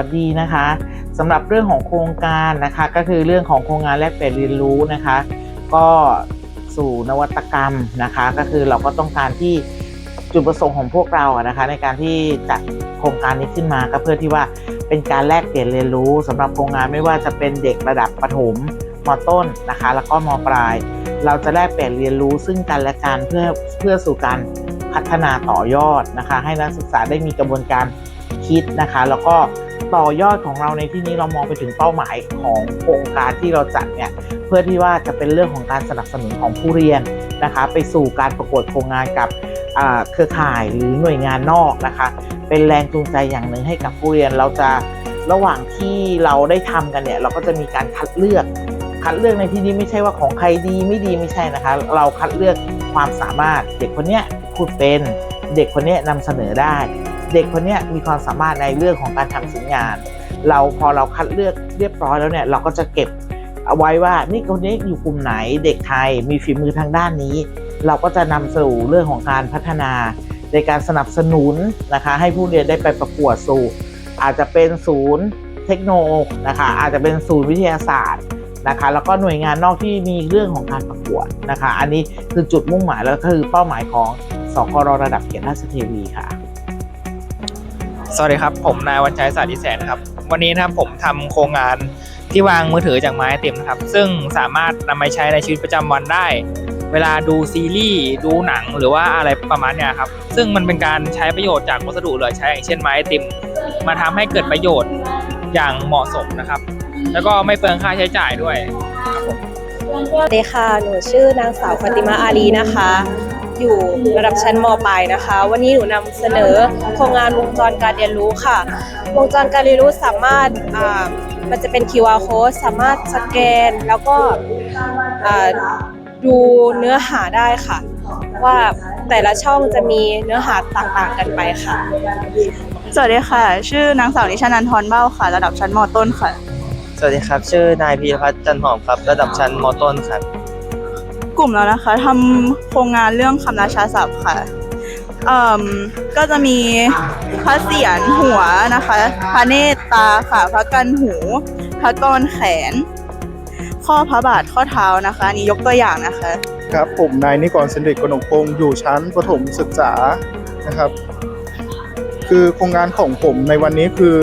สวัสดีนะคะสำหรับเรื่องของโครงการนะคะ ก็คือเรื่องของโครงงานแลกเปลี่ยนเรียนรู้นะคะ ก็สู่นวัตกรรมนะคะ ก็คือเราก็ต้องการที่จุดประสงค์ของพวกเราอะนะคะ ในการที่จัดโครงการนี้ขึ้นมาก็เพื่อที่ว่าเป็นการแลกเปลี่ยนเรียนรู้สำหรับโครงงานไม่ว่าจะเป็นเด็กระดับประถมมต้นนะคะ แล้วก็มปลาย เราจะแลกเปลี่ยนเรียนรู้ซึ่งกันและกันเพื่อเพื่อสู่การพัฒนาต่อยอดนะคะ ให้นักศึกษาได้มีกระบวนการคิดนะคะ แล้วก็ ต่อยอดของเราในที่นี้เรามองไปถึงเป้าหมายของโครงการที่เราจัดเนี่ยเพื่อที่ว่าจะเป็นเรื่องของการสนับสนุนของผู้เรียนนะคะไปสู่การประกวดโครงงานกับเครือข่ายหรือหน่วยงานนอกนะคะ เป็นแรงจูงใจอย่างหนึ่งให้กับผู้เรียนเราจะระหว่างที่เราได้ทำกันเนี่ยเราก็จะมีการคัดเลือก คัดเลือกในที่นี้ไม่ใช่ว่าของใครดีไม่ดีไม่ใช่นะคะ เราคัดเลือกความสามารถเด็กคนเนี้ยพูดเป็นเด็กคนเนี้ยนำเสนอได้ เด็กคนนี้มีความสามารถในเรื่องของการทำชิ้นงาน เราพอเราคัดเลือกเรียบร้อยแล้วเนี่ยเราก็จะเก็บเอาไว้ว่านี่คนนี้อยู่กลุ่มไหนเด็กไทยมีฝีมือทางด้านนี้ เราก็จะนำสู่เรื่องของการพัฒนา ในการสนับสนุนนะคะให้ผู้เรียนได้ไปประกวดสู่ อาจจะเป็นศูนย์เทคโนนะคะอาจจะเป็นศูนย์วิทยาศาสตร์นะคะแล้วก็หน่วยงานนอกที่มีเรื่องของการประกวดนะคะ อันนี้คือจุดมุ่งหมายแล้วก็คือเป้าหมายของสกรระดับเกียรติราชเทวีค่ะ สวัสดีครับ ผมนายวันชัยสาธิแสนครับ วันนี้นะครับผมทำโครงงานที่วางมือถือจากไม้ไอติมนะครับ ซึ่งสามารถนำไปใช้ในชีวิตประจำวันได้ เวลาดูซีรีส์ดูหนังหรือว่าอะไรประมาณเนี้ยครับ ซึ่งมันเป็นการใช้ประโยชน์จากวัสดุเหลือใช้อย่างเช่นไม้ติมมาทำให้เกิดประโยชน์อย่างเหมาะสมนะครับ แล้วก็ไม่เปลืองค่าใช้จ่ายด้วยครับผมสวัสดีค่ะ หนูชื่อนางสาวฟติมาอาลีนะคะ อยู่ระดับชั้นมปลายนะคะ วันนี้หนูนำเสนอโครงงานวงจรการเรียนรู้ค่ะ วงจรการเรียนรู้สามารถอ่ามันจะเป็น QR code สามารถสแกนแล้วก็อ่าดูเนื้อหาได้ค่ะ ว่าแต่ละช่องจะมีเนื้อหาต่างๆกันไปค่ะ สวัสดีค่ะ ชื่อนางสาวนิชานันทรเบ้าค่ะ ระดับชั้นมต้นค่ะ สวัสดีครับ ชื่อนายพีรพัฒน์จันหอมครับ ระดับชั้นมต้นครับ กลุ่มเรานะคะทำโครงงานเรื่องคำราชาศัพท์ค่ะอ่มก็จะมีพระเสียรหัวนะคะ พระเนตรตาค่ะ พระกันหู พระกรแขน ข้อพระบาทข้อเท้านะคะนนี้ยกตัวอย่างนะคะ ครับผมนายนิกรเซนเดกกนกพงศ์อยู่ชั้นประถมศึกษานะครับ คือโครงงานของผมในวันนี้คือ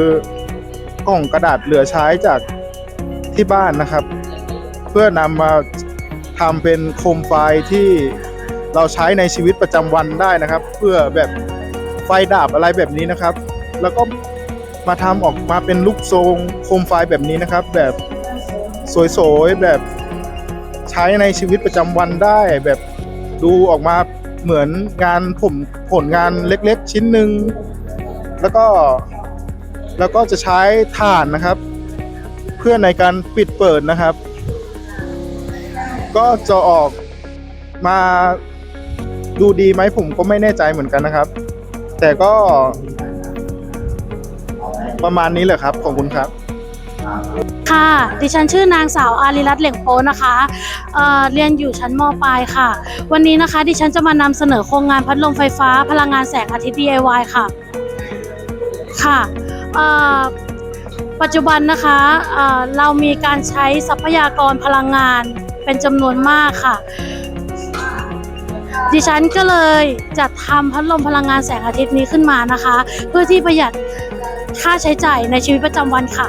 กล่องกระดาษเหลือใช้จากที่บ้านนะครับ เพื่อนำมา ทำเป็นโคมไฟที่เราใช้ในชีวิตประจำวันได้นะครับ เพื่อแบบไฟดับอะไรแบบนี้นะครับ แล้วก็มาทำออกมาเป็นลูกทรงโคมไฟแบบนี้นะครับ แบบสวยๆแบบใช้ในชีวิตประจำวันได้ แบบดูออกมาเหมือนงานผมผลงานเล็กๆ ชิ้นหนึ่งแล้วก็แล้วก็จะใช้ถ่านนะครับ เพื่อในการปิดเปิดนะครับ ก็จะออกมาดูดีไหมผมก็ไม่แน่ใจเหมือนกันนะครับ แต่ก็ประมาณนี้แหละครับ ขอบคุณครับ ค่ะ ดิฉันชื่อนางสาวอารีรัตน์เหล่งโพนะคะเอ่อเรียนอยู่ชั้นมปลายค่ะ วันนี้นะคะ ดิฉันจะมานำเสนอโครงงานพัดลมไฟฟ้า พลังงานแสงอาทิตย์ DIY ค่ะ ค่ะเอ่อปัจจุบันนะคะเอ่อเรามีการใช้ทรัพยากรพลังงาน เป็นจำนวนมากค่ะ ดิฉันก็เลยจัดทำพัดลมพลังงานแสงอาทิตย์นี้ขึ้นมานะคะ เพื่อที่ประหยัดค่าใช้จ่ายในชีวิตประจำวันค่ะ